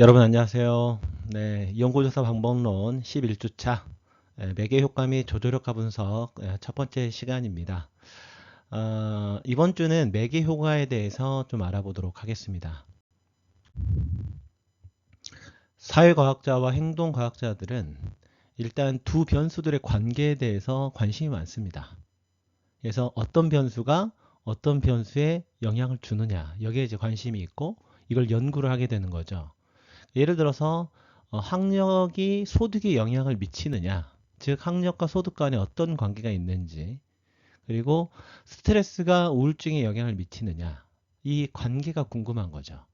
여러분 안녕하세요. 네, 연구조사 방법론 11주차 매개 효과 및 조조력화 분석 예, 첫 번째 시간입니다. 어, 이번 주는 매개 효과에 대해서 좀 알아보도록 하겠습니다. 사회과학자와 행동과학자들은 일단 두 변수들의 관계에 대해서 관심이 많습니다. 그래서 어떤 변수가 어떤 변수에 영향을 주느냐 여기에 이제 관심이 있고 이걸 연구를 하게 되는 거죠. 예를 들어서 어, 학력이 소득에 영향을 미치느냐, 즉 학력과 소득 간에 어떤 관계가 있는지, 그리고 스트레스가 우울증에 영향을 미치느냐, 이 관계가 궁금한 거죠.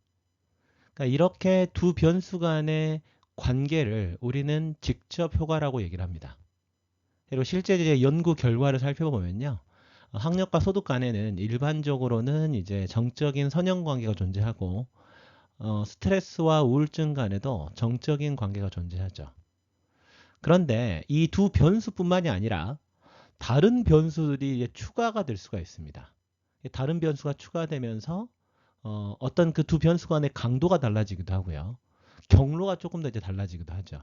그러니까 이렇게 두 변수 간의 관계를 우리는 직접 효과라고 얘기를 합니다. 그리고 실제 이제 연구 결과를 살펴보면요. 어, 학력과 소득 간에는 일반적으로는 이제 정적인 선형 관계가 존재하고 어, 스트레스와 우울증 간에도 정적인 관계가 존재하죠. 그런데 이 두 변수뿐만이 아니라 다른 변수들이 추가가 될 수가 있습니다. 다른 변수가 추가되면서 어, 어떤 그 두 변수 간의 강도가 달라지기도 하고요. 경로가 조금 더 이제 달라지기도 하죠.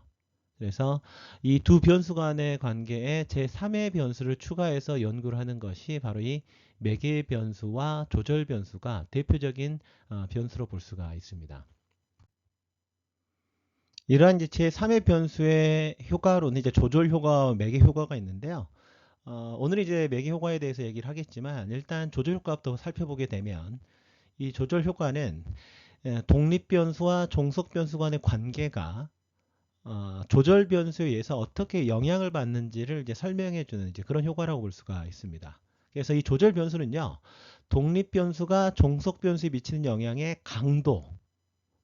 그래서 이 두 변수 간의 관계에 제3의 변수를 추가해서 연구를 하는 것이 바로 이 매개 변수와 조절 변수가 대표적인 어, 변수로 볼 수가 있습니다. 이러한 이제 제3의 변수의 효과로는 이제 조절 효과와 매개 효과가 있는데요. 어, 오늘 이제 매개 효과에 대해서 얘기를 하겠지만 일단 조절 효과부터 살펴보게 되면 이 조절 효과는 독립 변수와 종속 변수 간의 관계가 어, 조절 변수에 의해서 어떻게 영향을 받는지를 이제 설명해 주는 이제 그런 효과라고 볼 수가 있습니다. 그래서 이 조절 변수는요. 독립 변수가 종속 변수에 미치는 영향의 강도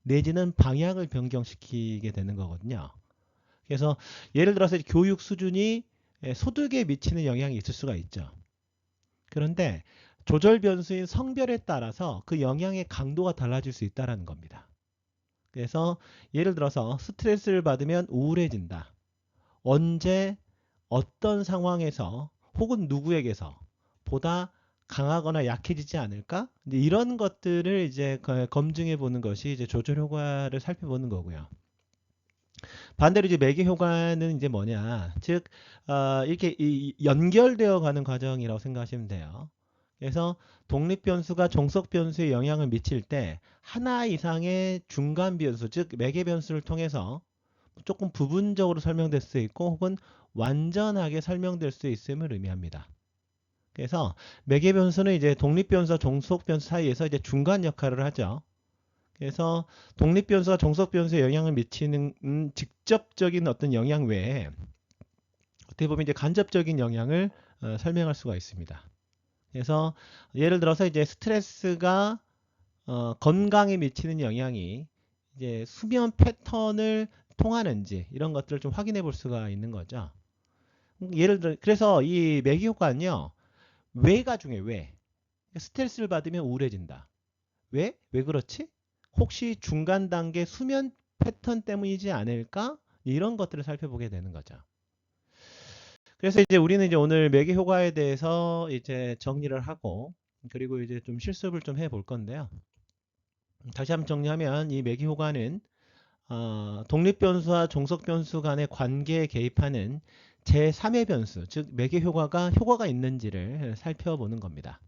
내지는 방향을 변경시키게 되는 거거든요. 그래서 예를 들어서 교육 수준이 소득에 미치는 영향이 있을 수가 있죠. 그런데 조절 변수인 성별에 따라서 그 영향의 강도가 달라질 수 있다는 겁니다. 그래서 예를 들어서 스트레스를 받으면 우울해진다. 언제 어떤 상황에서 혹은 누구에게서 보다 강하거나 약해지지 않을까? 이런 것들을 이제 검증해 보는 것이 이제 조절 효과를 살펴보는 거고요. 반대로 이제 매개 효과는 이제 뭐냐? 즉 어, 이렇게 연결되어 가는 과정이라고 생각하시면 돼요. 그래서 독립 변수가 종속 변수에 영향을 미칠 때 하나 이상의 중간 변수, 즉 매개 변수를 통해서 조금 부분적으로 설명될 수 있고 혹은 완전하게 설명될 수 있음을 의미합니다. 그래서 매개 변수는 이제 독립 변수와 종속 변수 사이에서 이제 중간 역할을 하죠. 그래서 독립 변수와 종속 변수에 영향을 미치는 음, 직접적인 어떤 영향 외에 어떻게 보면 이제 간접적인 영향을 어, 설명할 수가 있습니다. 그래서 예를 들어서 이제 스트레스가 어, 건강에 미치는 영향이 이제 수면 패턴을 통하는지 이런 것들을 좀 확인해 볼 수가 있는 거죠. 예를 들어 그래서 이 매기 효과는요. 왜가 중요해. 왜? 스트레스를 받으면 우울해진다. 왜? 왜 그렇지? 혹시 중간 단계 수면 패턴 때문이지 않을까? 이런 것들을 살펴보게 되는 거죠. 그래서 이제 우리는 이제 오늘 매개 효과에 대해서 이제 정리를 하고 그리고 이제 좀 실습을 좀 해 볼 건데요. 다시 한번 정리하면 이 매개 효과는 어, 독립 변수와 종속 변수 간의 관계에 개입하는 제3의 변수, 즉 매개 효과가 효과가 있는지를 살펴보는 겁니다.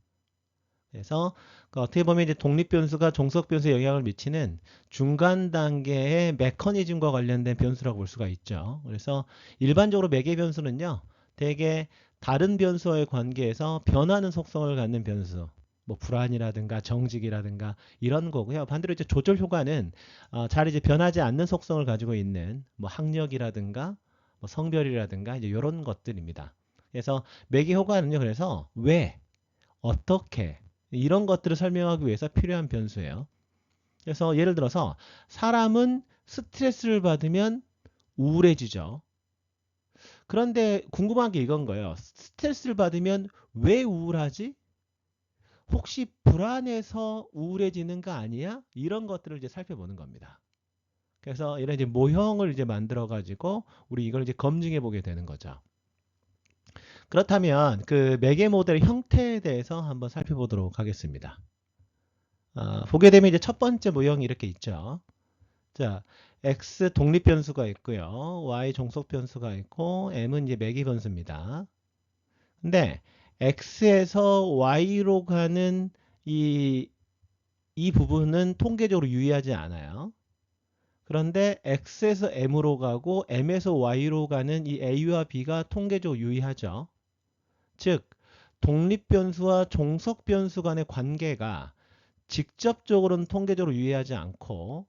그래서 그 어떻게 보면 이제 독립 변수가 종속 변수에 영향을 미치는 중간 단계의 메커니즘과 관련된 변수라고 볼 수가 있죠. 그래서 일반적으로 매개 변수는요. 대개 다른 변수와의 관계에서 변하는 속성을 갖는 변수, 뭐 불안이라든가 정직이라든가 이런 거고요. 반대로 이제 조절 효과는 어, 잘 이제 변하지 않는 속성을 가지고 있는 뭐 학력이라든가 뭐 성별이라든가 이제 이런 것들입니다. 그래서 매개 효과는요. 그래서 왜, 어떻게 이런 것들을 설명하기 위해서 필요한 변수예요. 그래서 예를 들어서 사람은 스트레스를 받으면 우울해지죠. 그런데 궁금한 게 이건 거예요. 스트레스를 받으면 왜 우울하지? 혹시 불안해서 우울해지는 거 아니야? 이런 것들을 이제 살펴보는 겁니다. 그래서 이런 이제 모형을 이제 만들어 가지고 우리 이걸 이제 검증해 보게 되는 거죠. 그렇다면 그 매개 모델의 형태에 대해서 한번 살펴보도록 하겠습니다. 어, 보게 되면 이제 첫 번째 모형이 이렇게 있죠. 자, x 독립 변수가 있고요. y 종속 변수가 있고 m은 이제 매개 변수입니다. 근데 x에서 y로 가는 이, 이 부분은 통계적으로 유의하지 않아요. 그런데 x에서 m으로 가고 m에서 y로 가는 이 a와 b가 통계적으로 유의하죠. 즉 독립 변수와 종속 변수 간의 관계가 직접적으로는 통계적으로 유의하지 않고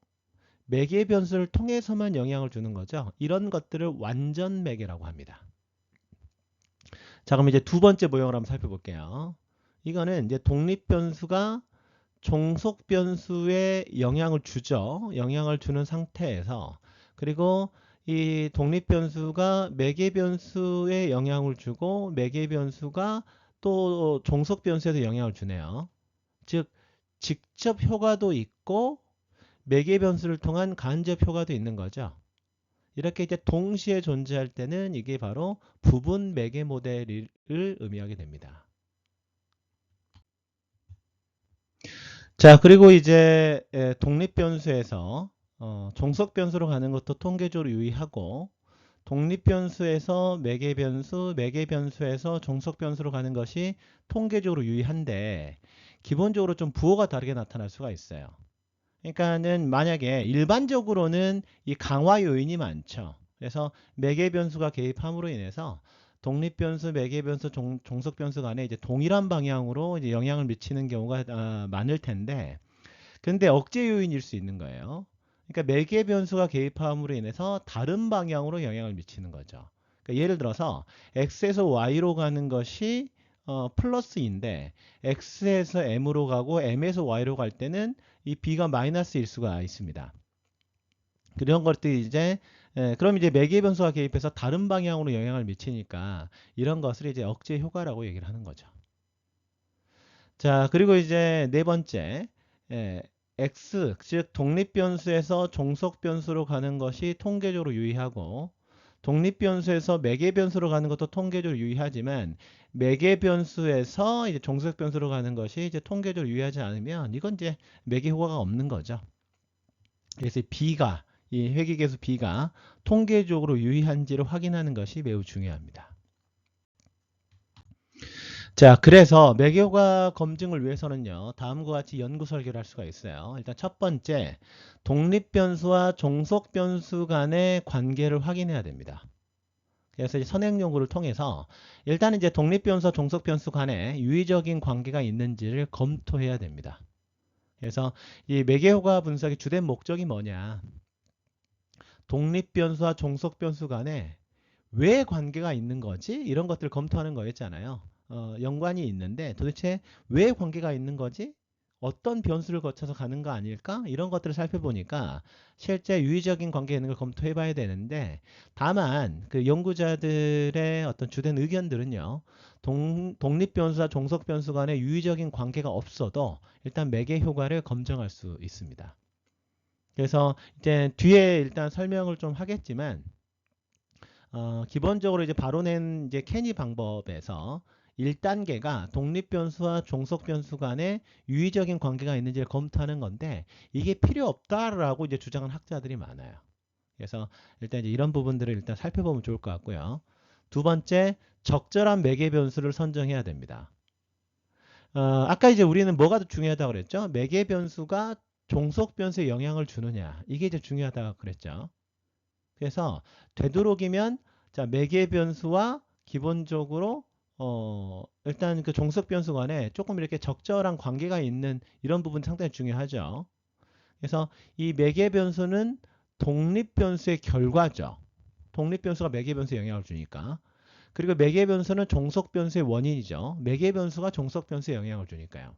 매개 변수를 통해서만 영향을 주는 거죠. 이런 것들을 완전 매개라고 합니다. 자, 그럼 이제 두 번째 모형을 한번 살펴볼게요. 이거는 이제 독립 변수가 종속 변수에 영향을 주죠. 영향을 주는 상태에서 그리고 이 독립 변수가 매개 변수에 영향을 주고 매개 변수가 또 종속 변수에도 영향을 주네요. 즉 직접 효과도 있고 매개 변수를 통한 간접 효과도 있는 거죠. 이렇게 이제 동시에 존재할 때는 이게 바로 부분 매개 모델을 의미하게 됩니다. 자, 그리고 이제 독립 변수에서 어, 종속 변수로 가는 것도 통계적으로 유의하고 독립 변수에서 매개 변수, 매개 변수에서 종속 변수로 가는 것이 통계적으로 유의한데 기본적으로 좀 부호가 다르게 나타날 수가 있어요. 그러니까는 만약에 일반적으로는 이 강화 요인이 많죠. 그래서 매개 변수가 개입함으로 인해서 독립 변수, 매개 변수, 종, 속 변수 간에 이제 동일한 방향으로 이제 영향을 미치는 경우가 아, 많을 텐데, 근데 억제 요인일 수 있는 거예요. 그러니까 매개 변수가 개입함으로 인해서 다른 방향으로 영향을 미치는 거죠. 그러니까 예를 들어서 x에서 y로 가는 것이 어, 플러스인데 x에서 m으로 가고 m에서 y로 갈 때는 이 b가 마이너스일 수가 있습니다. 그런 것들이 이제 예, 그럼 이제 매개 변수가 개입해서 다른 방향으로 영향을 미치니까 이런 것을 이제 억제 효과라고 얘기를 하는 거죠. 자, 그리고 이제 네 번째, 예, x, 즉 독립 변수에서 종속 변수로 가는 것이 통계적으로 유의하고 독립 변수에서 매개 변수로 가는 것도 통계적으로 유의하지만 매개 변수에서 이제 종속 변수로 가는 것이 이제 통계적으로 유의하지 않으면 이건 이제 매개 효과가 없는 거죠. 그래서 b가 이 회귀계수 b가 통계적으로 유의한지를 확인하는 것이 매우 중요합니다. 자, 그래서 매개효과 검증을 위해서는요, 다음과 같이 연구 설계를 할 수가 있어요. 일단 첫 번째, 독립 변수와 종속 변수 간의 관계를 확인해야 됩니다. 그래서 선행 연구를 통해서 일단 이제 독립 변수와 종속 변수 간에 유의적인 관계가 있는지를 검토해야 됩니다. 그래서 이 매개효과 분석의 주된 목적이 뭐냐? 독립 변수와 종속 변수 간에 왜 관계가 있는 거지? 이런 것들을 검토하는 거였잖아요. 어, 연관이 있는데 도대체 왜 관계가 있는 거지? 어떤 변수를 거쳐서 가는 거 아닐까? 이런 것들을 살펴보니까 실제 유의적인 관계 있는 걸 검토해 봐야 되는데 다만 그 연구자들의 어떤 주된 의견들은요. 동, 독립 변수와 종속 변수 간의 유의적인 관계가 없어도 일단 매개 효과를 검증할 수 있습니다. 그래서 이제 뒤에 일단 설명을 좀 하겠지만 어, 기본적으로 이제 바로 낸 이제 캐니 방법에서 1단계가 독립변수와 종속변수 간에 유의적인 관계가 있는지를 검토하는 건데 이게 필요 없다라고 이제 주장하는 학자들이 많아요. 그래서 일단 이제 이런 부분들을 일단 살펴보면 좋을 것 같고요. 두 번째, 적절한 매개 변수를 선정해야 됩니다. 어, 아까 이제 우리는 뭐가 더 중요하다고 그랬죠? 매개 변수가 종속 변수에 영향을 주느냐 이게 이제 중요하다고 그랬죠. 그래서 되도록이면 자 매개 변수와 기본적으로 어 일단 그 종속 변수 간에 조금 이렇게 적절한 관계가 있는 이런 부분 상당히 중요하죠. 그래서 이 매개 변수는 독립 변수의 결과죠. 독립 변수가 매개 변수에 영향을 주니까. 그리고 매개 변수는 종속 변수의 원인이죠. 매개 변수가 종속 변수에 영향을 주니까요.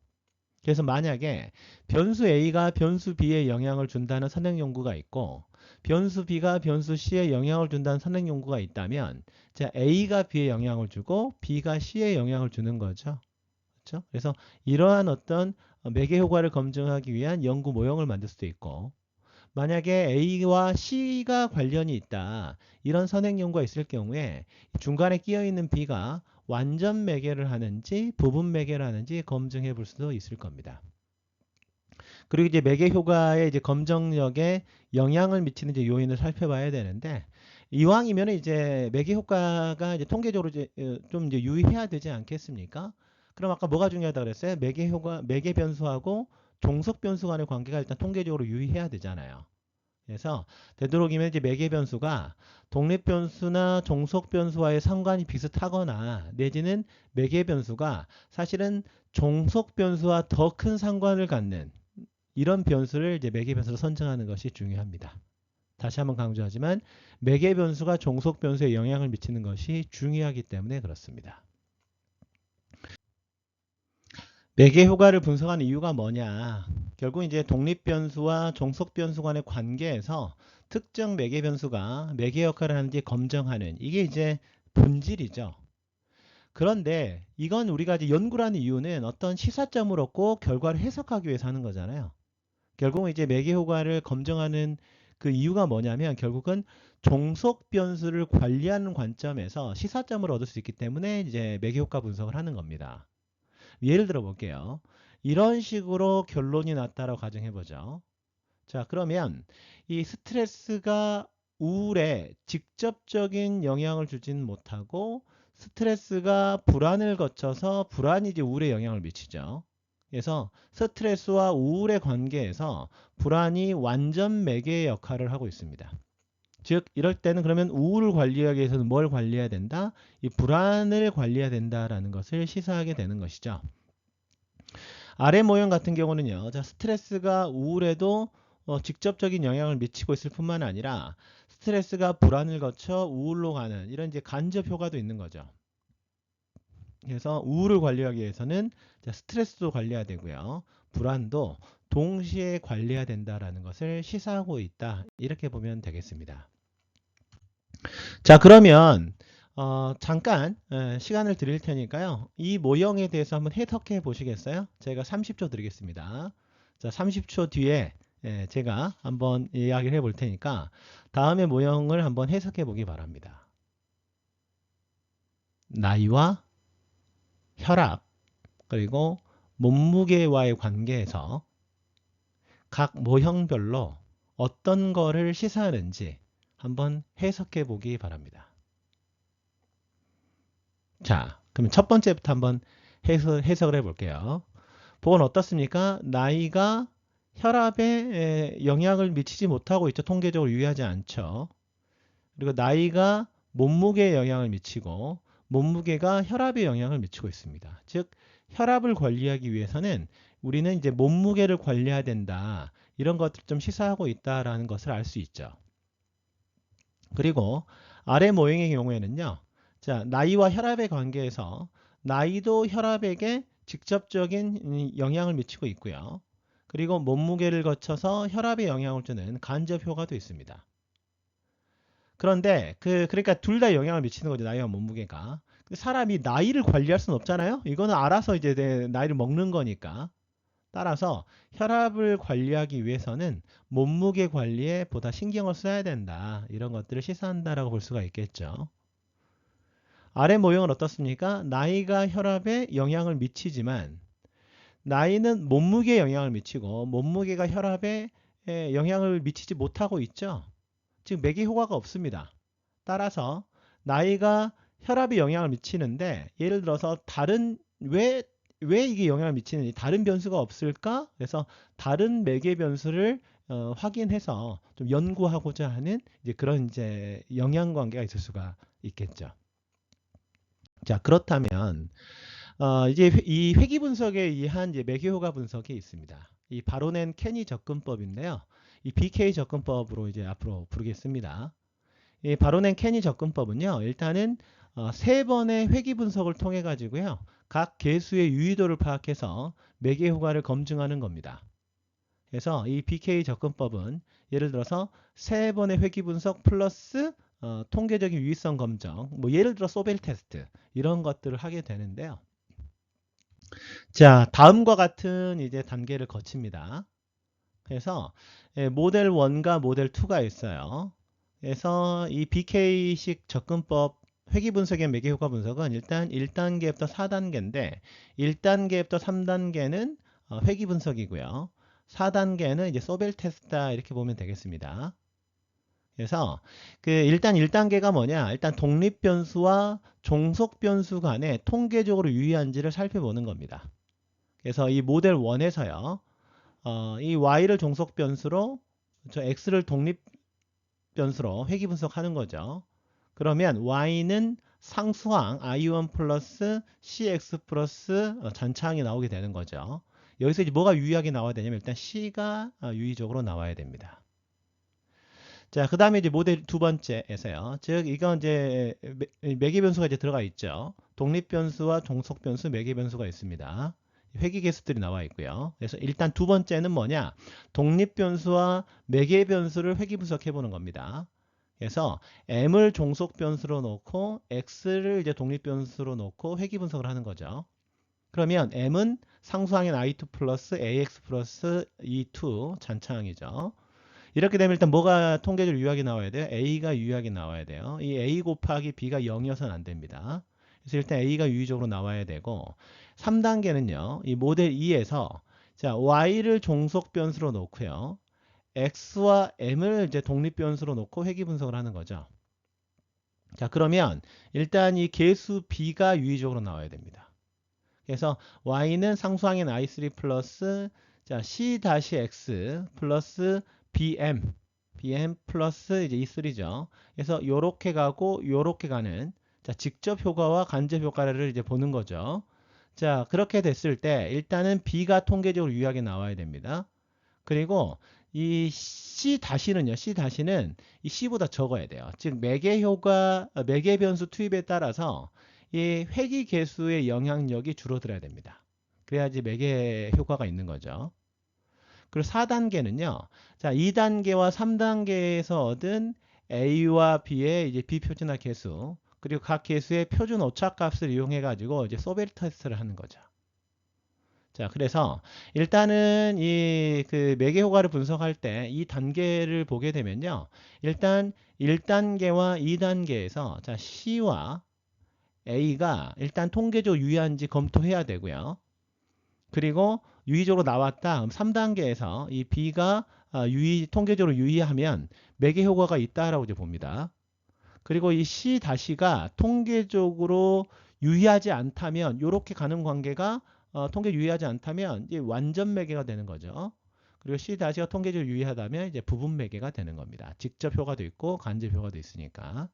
그래서 만약에 변수 A가 변수 B에 영향을 준다는 선행 연구가 있고 변수 B가 변수 C에 영향을 준다는 선행 연구가 있다면 자 A가 B에 영향을 주고 B가 C에 영향을 주는 거죠. 그렇죠? 그래서 이러한 어떤 매개 효과를 검증하기 위한 연구 모형을 만들 수도 있고 만약에 A와 C가 관련이 있다. 이런 선행 연구가 있을 경우에 중간에 끼어 있는 B가 완전 매개를 하는지 부분 매개를 하는지 검증해 볼 수도 있을 겁니다. 그리고 이제 매개 효과의 이제 검정력에 영향을 미치는 이제 요인을 살펴봐야 되는데 이왕이면 이제 매개 효과가 이제 통계적으로 이제 어, 좀 이제 유의해야 되지 않겠습니까? 그럼 아까 뭐가 중요하다 그랬어요? 매개 효과, 매개 변수하고 종속 변수 간의 관계가 일단 통계적으로 유의해야 되잖아요. 그래서 되도록이면 이제 매개 변수가 독립 변수나 종속 변수와의 상관이 비슷하거나 내지는 매개 변수가 사실은 종속 변수와 더 큰 상관을 갖는 이런 변수를 이제 매개 변수로 선정하는 것이 중요합니다. 다시 한번 강조하지만 매개 변수가 종속 변수에 영향을 미치는 것이 중요하기 때문에 그렇습니다. 매개 효과를 분석하는 이유가 뭐냐? 결국 이제 독립 변수와 종속 변수 간의 관계에서 특정 매개 변수가 매개 역할을 하는지 검증하는 이게 이제 본질이죠. 그런데 이건 우리가 이제 연구를 하는 이유는 어떤 시사점을 얻고 결과를 해석하기 위해서 하는 거잖아요. 결국은 이제 매개 효과를 검증하는 그 이유가 뭐냐면 결국은 종속 변수를 관리하는 관점에서 시사점을 얻을 수 있기 때문에 이제 매개 효과 분석을 하는 겁니다. 예를 들어 볼게요. 이런 식으로 결론이 났다라고 가정해 보죠. 자, 그러면 이 스트레스가 우울에 직접적인 영향을 주지는 못하고 스트레스가 불안을 거쳐서 불안이 이제 우울에 영향을 미치죠. 그래서 스트레스와 우울의 관계에서 불안이 완전 매개의 역할을 하고 있습니다. 즉 이럴 때는 그러면 우울을 관리하기 위해서는 뭘 관리해야 된다? 이 불안을 관리해야 된다라는 것을 시사하게 되는 것이죠. 아래 모형 같은 경우는요. 자, 스트레스가 우울에도 어, 직접적인 영향을 미치고 있을 뿐만 아니라 스트레스가 불안을 거쳐 우울로 가는 이런 이제 간접 효과도 있는 거죠. 그래서 우울을 관리하기 위해서는 자, 스트레스도 관리해야 되고요. 불안도 동시에 관리해야 된다라는 것을 시사하고 있다. 이렇게 보면 되겠습니다. 자, 그러면 어, 잠깐 에, 시간을 드릴 테니까요. 이 모형에 대해서 한번 해석해 보시겠어요? 제가 30초 드리겠습니다. 자, 30초 뒤에 에, 제가 한번 이야기를 해 볼 테니까 다음의 모형을 한번 해석해 보기 바랍니다. 나이와 혈압 그리고 몸무게와의 관계에서 각 모형별로 어떤 거를 시사하는지 한번 해석해 보기 바랍니다. 자, 그러면 첫 번째부터 한번 해석, 해석을 해 볼게요. 보건 어떻습니까? 나이가 혈압에 영향을 미치지 못하고 있죠. 통계적으로 유의하지 않죠. 그리고 나이가 몸무게에 영향을 미치고 몸무게가 혈압에 영향을 미치고 있습니다. 즉 혈압을 관리하기 위해서는 우리는 이제 몸무게를 관리해야 된다. 이런 것들 좀 시사하고 있다라는 것을 알 수 있죠. 그리고 아래 모형의 경우에는요. 자, 나이와 혈압의 관계에서 나이도 혈압에게 직접적인 영향을 미치고 있고요. 그리고 몸무게를 거쳐서 혈압에 영향을 주는 간접 효과도 있습니다. 그런데 그 그러니까 둘 다 영향을 미치는 거죠. 나이와 몸무게가. 사람이 나이를 관리할 수는 없잖아요. 이거는 알아서 이제 내 나이를 먹는 거니까. 따라서 혈압을 관리하기 위해서는 몸무게 관리에 보다 신경을 써야 된다. 이런 것들을 시사한다라고 볼 수가 있겠죠. 아래 모형은 어떻습니까? 나이가 혈압에 영향을 미치지만 나이는 몸무게에 영향을 미치고 몸무게가 혈압에 영향을 미치지 못하고 있죠. 즉 매개 효과가 없습니다. 따라서 나이가 혈압에 영향을 미치는데 예를 들어서 다른 왜, 왜 이게 영향을 미치는지 다른 변수가 없을까? 그래서 다른 매개 변수를 어, 확인해서 좀 연구하고자 하는 이제 그런 이제 영향 관계가 있을 수가 있겠죠. 자, 그렇다면 어, 이제 이 회귀 분석에 의한 이제 매개 효과 분석이 있습니다. 이 바로낸 캐니 접근법인데요. 이 BK 접근법으로 이제 앞으로 부르겠습니다. 이 바로낸 캐니 접근법은요. 일단은 어, 세 번의 회귀 분석을 통해 가지고요. 각 개수의 유의도를 파악해서 매개 효과를 검증하는 겁니다. 그래서 이 BK 접근법은 예를 들어서 세 번의 회귀 분석 플러스 어, 통계적인 유의성 검정, 뭐 예를 들어 소벨 테스트 이런 것들을 하게 되는데요. 자, 다음과 같은 이제 단계를 거칩니다. 그래서 예, 모델 1과 모델 2가 있어요. 그래서 이 BK식 접근법 회귀 분석의 매개 효과 분석은 일단 1단계부터 4단계인데 1단계부터 3단계는 어, 회귀 분석이고요. 4단계는 이제 소벨 테스트다 이렇게 보면 되겠습니다. 그래서 그 일단 1단계가 뭐냐? 일단 독립 변수와 종속 변수 간에 통계적으로 유의한지를 살펴보는 겁니다. 그래서 이 모델 1에서요. 어, 이 y를 종속 변수로 저 x를 독립 변수로 회귀 분석하는 거죠. 그러면 y는 상수항 i1 플러스 cx 플러스 어, 전차항이 나오게 되는 거죠. 여기서 이제 뭐가 유의하게 나와야 되냐면 일단 c가 어, 유의적으로 나와야 됩니다. 자, 그 다음에 이제 모델 두 번째에서요. 즉, 이건 이제 매- 매개 변수가 이제 들어가 있죠. 독립 변수와 종속 변수, 매개 변수가 있습니다. 회귀 개수들이 나와 있고요. 그래서 일단 두 번째는 뭐냐? 독립 변수와 매개 변수를 회귀 분석해 보는 겁니다. 그래서 m을 종속 변수로 놓고 x를 이제 독립 변수로 놓고 회귀 분석을 하는 거죠. 그러면 m은 상수항인 i2 플러스 ax 플러스 e2 잔차항이죠. 이렇게 되면 일단 뭐가 통계적으로 유효하게 나와야 돼요? a가 유효하게 나와야 돼요. 이 a 곱하기 b가 0이어서는 안 됩니다. 그래서 일단 a가 유의적으로 나와야 되고 3단계는요. 이 모델 2에서 자, y를 종속 변수로 놓고요. X와 m을 이제 독립 변수로 놓고 회귀 분석을 하는 거죠. 자, 그러면 일단 이 개수 b가 유의적으로 나와야 됩니다. 그래서 y는 상수항인 i3 플러스 자, c 다시 x 플러스 bm bm 플러스 이제 e3죠. 그래서 요렇게 가고 요렇게 가는 자, 직접 효과와 간접 효과를 이제 보는 거죠. 자, 그렇게 됐을 때 일단은 b가 통계적으로 유의하게 나와야 됩니다. 그리고 이 c 다시는요. c 다시는 이 c보다 적어야 돼요. 즉 매개 효과 어, 매개 변수 투입에 따라서 이 회귀 개수의 영향력이 줄어들어야 됩니다. 그래야지 매개 효과가 있는 거죠. 그리고 4단계는요. 자, 2단계와 3단계에서 얻은 A와 B의 이제 비표준화 개수, 그리고 각 개수의 표준 오차값을 이용해 가지고 이제 소벨 테스트를 하는 거죠. 자, 그래서 일단은 이 그 매개 효과를 분석할 때 이 단계를 보게 되면요. 일단 1단계와 2단계에서 자, C와 A가 일단 통계적으로 유의한지 검토해야 되고요. 그리고 유의적으로 나왔다. 그럼 3단계에서 이 B가 아, 유의 통계적으로 유의하면 매개 효과가 있다라고 이제 봅니다. 그리고 이 C 다시가 통계적으로 유의하지 않다면 이렇게 가는 관계가 어, 통계 유의하지 않다면 이제 완전 매개가 되는 거죠. 그리고 C 다시가 통계적으로 유의하다면 이제 부분 매개가 되는 겁니다. 직접 효과도 있고 간접 효과도 있으니까.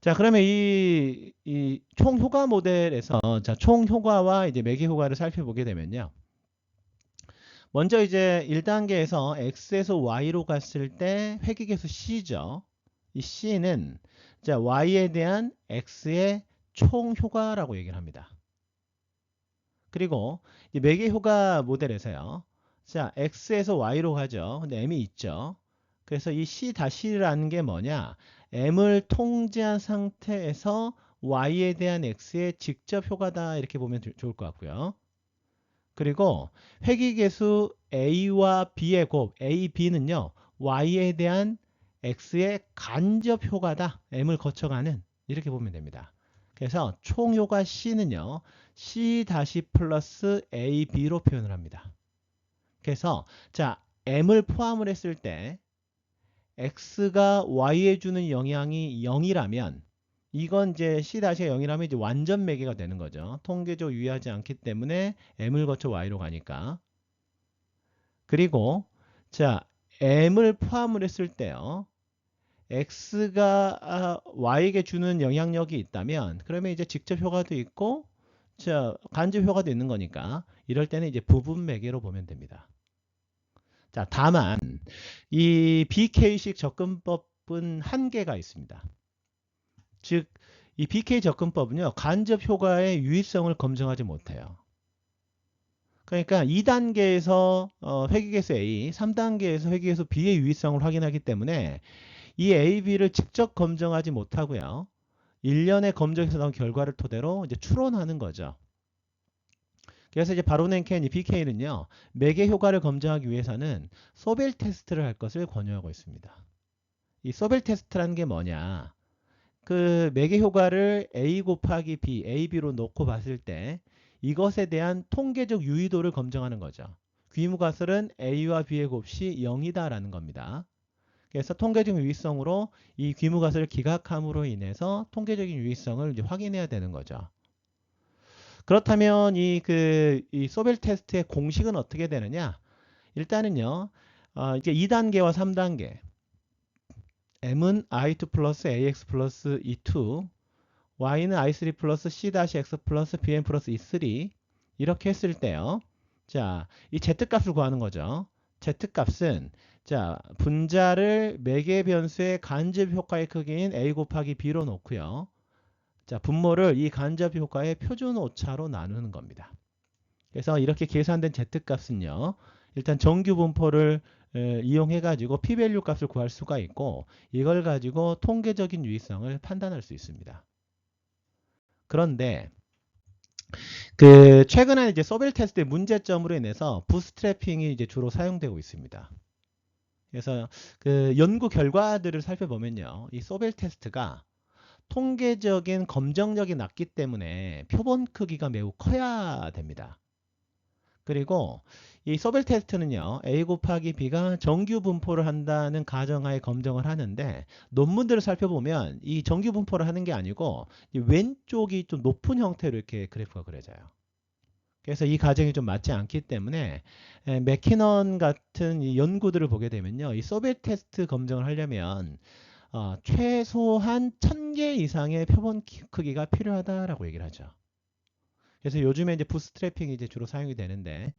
자, 그러면 이, 이 총 효과 모델에서 자, 총 효과와 이제 매개 효과를 살펴보게 되면요. 먼저 이제 1단계에서 x에서 y로 갔을 때 회귀계수 c죠. 이 c는 자, y에 대한 x의 총 효과라고 얘기를 합니다. 그리고 이 매개 효과 모델에서요. 자, x에서 y로 가죠. 근데 m이 있죠. 그래서 이 c 다시라는 게 뭐냐? m을 통제한 상태에서 y에 대한 x의 직접 효과다 이렇게 보면 조- 좋을 것 같고요. 그리고 회귀계수 a와 b의 곱 a, b는요. y에 대한 x의 간접 효과다. m을 거쳐가는 이렇게 보면 됩니다. 그래서 총 효과 c는요. c 다시 플러스 a, b로 표현을 합니다. 그래서 자 m을 포함을 했을 때 x가 y에 주는 영향이 0이라면 이건 이제 c 다시가 0이라면 이제 완전 매개가 되는 거죠. 통계적 유의하지 않기 때문에 m을 거쳐 y로 가니까. 그리고 자 m을 포함을 했을 때요. X가 아, y에게 주는 영향력이 있다면 그러면 이제 직접 효과도 있고 자 간접 효과도 있는 거니까 이럴 때는 이제 부분 매개로 보면 됩니다. 자 다만 이 BK식 접근법은 한계가 있습니다. 즉, 이 BK 접근법은요, 간접 효과의 유의성을 검증하지 못해요. 그러니까 2단계에서 어, 회귀계수 A, 3단계에서 회귀계수 B의 유의성을 확인하기 때문에 이 A, B를 직접 검증하지 못하고요. 1년의 검증에서 나온 결과를 토대로 이제 추론하는 거죠. 그래서 이제 바로넨켄 이 BK는요, 매개 효과를 검증하기 위해서는 소벨 테스트를 할 것을 권유하고 있습니다. 이 소벨 테스트라는 게 뭐냐? 그 매개 효과를 A 곱하기 B, A, B로 놓고 봤을 때 이것에 대한 통계적 유의도를 검증하는 거죠. 귀무가설은 A와 B의 곱이 0이다라는 겁니다. 그래서 통계적 유의성으로 이 귀무가설을 기각함으로 인해서 통계적인 유의성을 이제 확인해야 되는 거죠. 그렇다면 이 그 이 소벨 테스트의 공식은 어떻게 되느냐? 일단은요. 어, 이게 2단계와 3단계. m은 i2 플러스 ax 플러스 e2, y는 i3 플러스 c-x 플러스 bn 플러스 e3 이렇게 했을 때요. 자, 이 z값을 구하는 거죠. z값은 자 분자를 매개 변수의 간접 효과의 크기인 a 곱하기 b로 놓고요. 자 분모를 이 간접 효과의 표준 오차로 나누는 겁니다. 그래서 이렇게 계산된 z값은요. 일단 정규 분포를 에, 이용해 가지고 p-밸류 값을 구할 수가 있고 이걸 가지고 통계적인 유의성을 판단할 수 있습니다. 그런데 그 최근에 이제 소벨 테스트의 문제점으로 인해서 부스트래핑이 이제 주로 사용되고 있습니다. 그래서 그 연구 결과들을 살펴보면요. 이 소벨 테스트가 통계적인 검정력이 낮기 때문에 표본 크기가 매우 커야 됩니다. 그리고 이 소벨 테스트는요. A 곱하기 B가 정규 분포를 한다는 가정하에 검정을 하는데 논문들을 살펴보면 이 정규 분포를 하는 게 아니고 이 왼쪽이 좀 높은 형태로 이렇게 그래프가 그려져요. 그래서 이 가정이 좀 맞지 않기 때문에 에, 맥키넌 같은 이 연구들을 보게 되면요. 이 소벨 테스트 검정을 하려면 어, 최소한 1000개 이상의 표본 키- 크기가 필요하다라고 얘기를 하죠. 그래서 요즘에 이제 부스트래핑이 이제 주로 사용이 되는데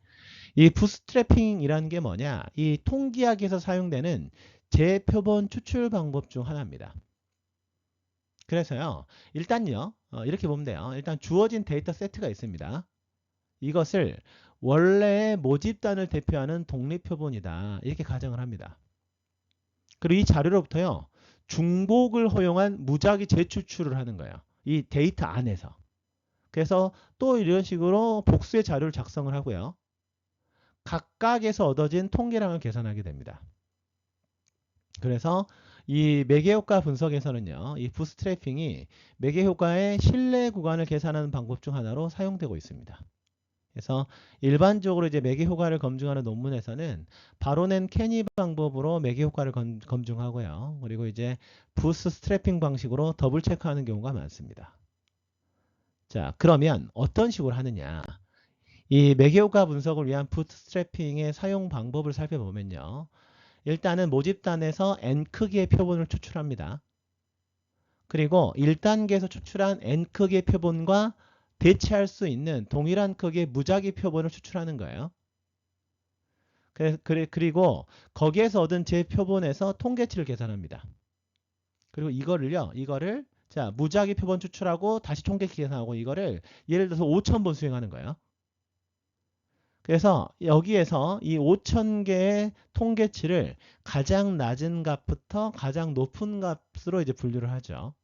이 부스트래핑이라는 게 뭐냐? 이 통계학에서 사용되는 재표본 추출 방법 중 하나입니다. 그래서요. 일단요. 어, 이렇게 보면 돼요. 일단 주어진 데이터 세트가 있습니다. 이것을 원래의 모집단을 대표하는 독립표본이다. 이렇게 가정을 합니다. 그리고 이 자료로부터요. 중복을 허용한 무작위 재추출을 하는 거예요. 이 데이터 안에서. 그래서 또 이런 식으로 복수의 자료를 작성을 하고요. 각각에서 얻어진 통계량을 계산하게 됩니다. 그래서 이 매개효과 분석에서는요. 이 부스트래핑이 매개효과의 신뢰 구간을 계산하는 방법 중 하나로 사용되고 있습니다. 그래서 일반적으로 이제 매개 효과를 검증하는 논문에서는 바로 낸 캐니 방법으로 매개 효과를 검, 검증하고요. 그리고 이제 부스 스트래핑 방식으로 더블 체크하는 경우가 많습니다. 자, 그러면 어떤 식으로 하느냐? 이 매개 효과 분석을 위한 부스트래핑의 사용 방법을 살펴보면요. 일단은 모집단에서 n 크기의 표본을 추출합니다. 그리고 1단계에서 추출한 n 크기의 표본과 대체할 수 있는 동일한 크기의 무작위 표본을 추출하는 거예요. 그래, 그리고 거기에서 얻은 제 표본에서 통계치를 계산합니다. 그리고 이거를요, 이거를 자 무작위 표본 추출하고 다시 통계치 계산하고 이거를 예를 들어서 5,000번 수행하는 거예요. 그래서 여기에서 이 5,000개의 통계치를 가장 낮은 값부터 가장 높은 값으로 이제 분류를 하죠.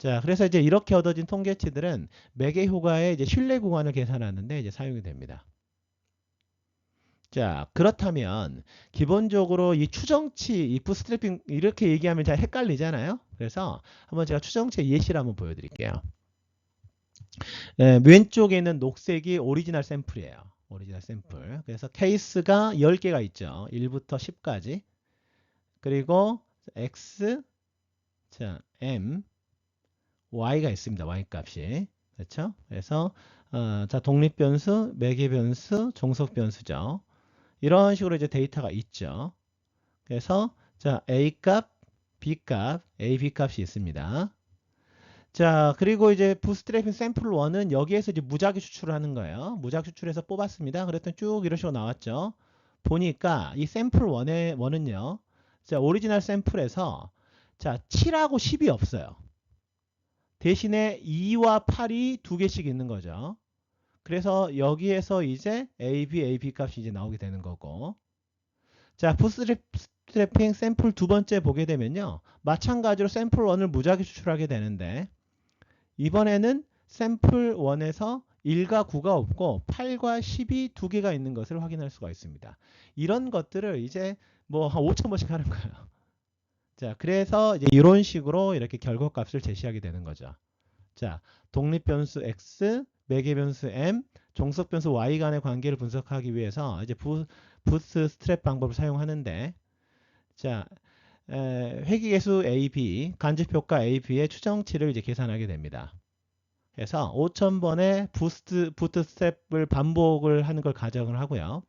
자, 그래서 이제 이렇게 얻어진 통계치들은 매개 효과의 이제 신뢰 구간을 계산하는데 이제 사용이 됩니다. 자, 그렇다면 기본적으로 이 추정치, 이 부스트래핑 이렇게 얘기하면 잘 헷갈리잖아요. 그래서 한번 제가 추정치의 예시를 한번 보여드릴게요. 예, 왼쪽에 있는 녹색이 오리지널 샘플이에요. 오리지널 샘플. 그래서 케이스가 10개가 있죠. 1부터 10까지. 그리고 x, 자, m, y가 있습니다. y 값이. 그렇죠? 그래서 어, 자, 독립 변수, 매개 변수, 종속 변수죠. 이런 식으로 이제 데이터가 있죠. 그래서 자, a 값, b 값, a, b 값이 있습니다. 자, 그리고 이제 부스트래핑 샘플 1은 여기에서 이제 무작위 추출을 하는 거예요. 무작위 추출해서 뽑았습니다. 그랬더니 쭉 이런 식으로 나왔죠. 보니까 이 샘플 1의 1은요. 자, 오리지널 샘플에서 자, 7하고 10이 없어요. 대신에 2와 8이 두 개씩 있는 거죠. 그래서 여기에서 이제 A, B, A, B 값이 이제 나오게 되는 거고. 자, 부스트래핑 샘플 두 번째 보게 되면요. 마찬가지로 샘플 1을 무작위 추출하게 되는데 이번에는 샘플 1에서 1과 9가 없고 8과 10이 두 개가 있는 것을 확인할 수가 있습니다. 이런 것들을 이제 뭐 한 5천 번씩 하는 거예요. 자, 그래서 이제 이런 식으로 이렇게 결과값을 제시하게 되는 거죠. 자, 독립 변수 x, 매개 변수 m, 종속 변수 y 간의 관계를 분석하기 위해서 이제 부, 부스 스트랩 방법을 사용하는데 자 에, 회귀계수 AB 간접 효과 AB의 추정치를 이제 계산하게 됩니다. 그래서 5,000번의 부스트 부트 스텝을 반복을 하는 걸 가정을 하고요.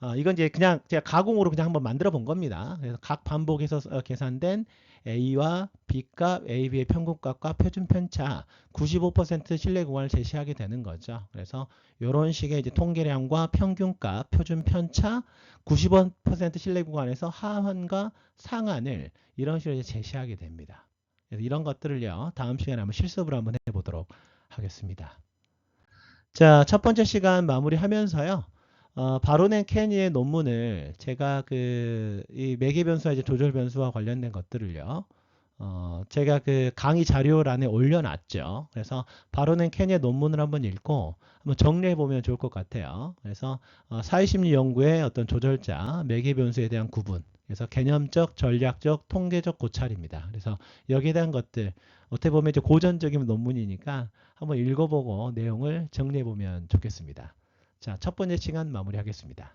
어, 이건 이제 그냥 제가 가공으로 그냥 한번 만들어 본 겁니다. 그래서 각 반복에서 어, 계산된 A와 B값, AB의 평균값과 표준 편차 95% 신뢰 구간을 제시하게 되는 거죠. 그래서 이런 식의 이제 통계량과 평균값, 표준 편차 95% 신뢰 구간에서 하한과 상한을 이런 식으로 이제 제시하게 됩니다. 그래서 이런 것들을요 다음 시간에 한번 실습을 한번 해보도록 하겠습니다. 자, 첫 번째 시간 마무리하면서요. 어, 바로넨 케니의 논문을 제가 그 이 매개 변수와 이제 조절 변수와 관련된 것들을요. 어, 제가 그 강의 자료란에 올려놨죠. 그래서 바로넨 케니의 논문을 한번 읽고 한번 정리해 보면 좋을 것 같아요. 그래서 어, 사회심리 연구의 어떤 조절자 매개 변수에 대한 구분. 그래서 개념적, 전략적, 통계적 고찰입니다. 그래서 여기에 대한 것들 어떻게 보면 이제 고전적인 논문이니까 한번 읽어보고 내용을 정리해 보면 좋겠습니다. 자, 첫 번째 시간 마무리하겠습니다.